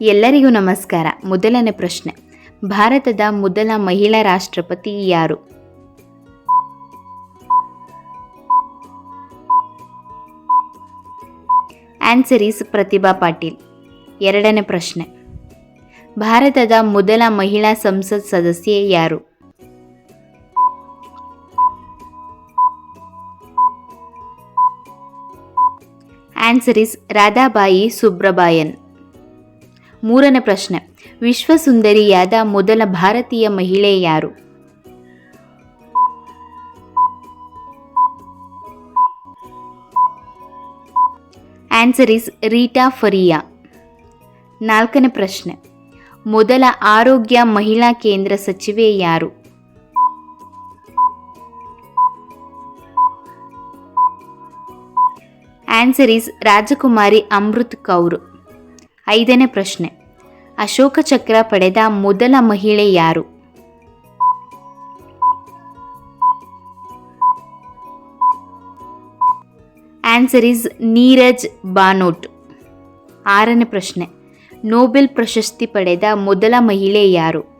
ಎಲ್ಲರಿಗೂ ನಮಸ್ಕಾರ. ಮೊದಲನೇ ಪ್ರಶ್ನೆ. ಭಾರತದ ಮೊದಲ ಮಹಿಳಾ ರಾಷ್ಟ್ರಪತಿ ಯಾರು? Answer is Pratibha Patil. ಎರಡನೇ ಪ್ರಶ್ನೆ. ಭಾರತದ ಮೊದಲ ಮಹಿಳಾ ಸಂಸತ್ ಸದಸ್ಯೆ ಯಾರು? Answer is Radhabai Subbarayan. ಮೂರನೇ ಪ್ರಶ್ನೆ. ವಿಶ್ವಸುಂದರಿಯಾದ ಮೊದಲ ಭಾರತೀಯ ಮಹಿಳೆ ಯಾರು? ಆನ್ಸರ್ ಇಸ್ ರೀಟಾ ಫರಿಯಾ ನಾಲ್ಕನೇ ಪ್ರಶ್ನೆ. ಮೊದಲ ಆರೋಗ್ಯ ಮಹಿಳಾ ಕೇಂದ್ರ ಸಚಿವೆ ಯಾರು? Answer is Rajkumari Amrit Kaur. ಐದನೇ ಪ್ರಶ್ನೆ. ಅಶೋಕ ಚಕ್ರ ಪಡೆದ ಮೊದಲ ಮಹಿಳೆ ಯಾರು? Answer is Neerja Bhanot. ಆರನೇ ಪ್ರಶ್ನೆ. ನೊಬೆಲ್ ಪ್ರಶಸ್ತಿ ಪಡೆದ ಮೊದಲ ಮಹಿಳೆ ಯಾರು?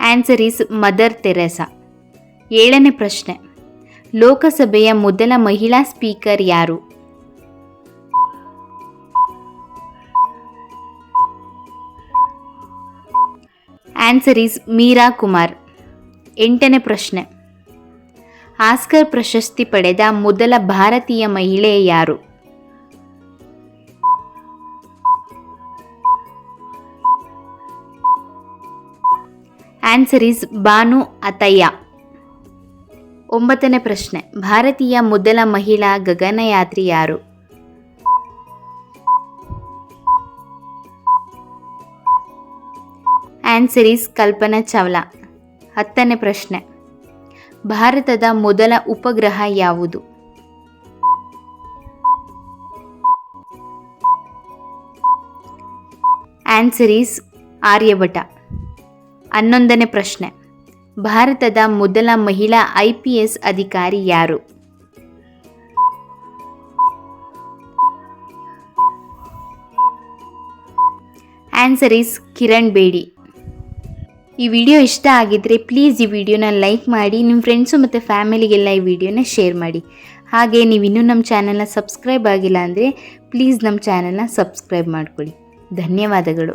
Answer is Mother Teresa. ಏಳನೇ ಪ್ರಶ್ನೆ. ಲೋಕಸಭೆಯ ಮೊದಲ ಮಹಿಳಾ ಸ್ಪೀಕರ್ ಯಾರು? Answer is Meira Kumar. ಎಂಟನೇ ಪ್ರಶ್ನೆ. ಆಸ್ಕರ್ ಪ್ರಶಸ್ತಿ ಪಡೆದ ಮೊದಲ ಭಾರತೀಯ ಮಹಿಳೆ ಯಾರು? Answer is Bhanu Athaiya. ಒಂಬತ್ತನೇ ಪ್ರಶ್ನೆ. ಭಾರತೀಯ ಮೊದಲ ಮಹಿಳಾ ಗಗನಯಾತ್ರಿ ಯಾರು? Answer is Kalpana Chawla. ಹತ್ತನೇ ಪ್ರಶ್ನೆ. ಭಾರತದ ಮೊದಲ ಉಪಗ್ರಹ ಯಾವುದು? Answer is Aryabhata. ಹನ್ನೊಂದನೇ ಪ್ರಶ್ನೆ. ಭಾರತದ ಮೊದಲ ಮಹಿಳಾ ಐಪಿಎಸ್ ಅಧಿಕಾರಿ ಯಾರು? Answer is Kiran Bedi. ಈ ವಿಡಿಯೋ ಇಷ್ಟ ಆಗಿದ್ದರೆ ಪ್ಲೀಸ್ ಈ ವಿಡಿಯೋನ ಲೈಕ್ ಮಾಡಿ ನಿಮ್ಮ ಫ್ರೆಂಡ್ಸು ಮತ್ತು ಫ್ಯಾಮಿಲಿಗೆಲ್ಲ ಈ ವಿಡಿಯೋನ ಶೇರ್ ಮಾಡಿ. ಹಾಗೆ ನೀವು ಇನ್ನೂ ನಮ್ಮ ಚಾನಲ್ನ ಸಬ್ಸ್ಕ್ರೈಬ್ ಆಗಿಲ್ಲ ಅಂದರೆ ಪ್ಲೀಸ್ ನಮ್ಮ ಚಾನಲ್ನ ಸಬ್ಸ್ಕ್ರೈಬ್ ಮಾಡ್ಕೊಳ್ಳಿ. ಧನ್ಯವಾದಗಳು.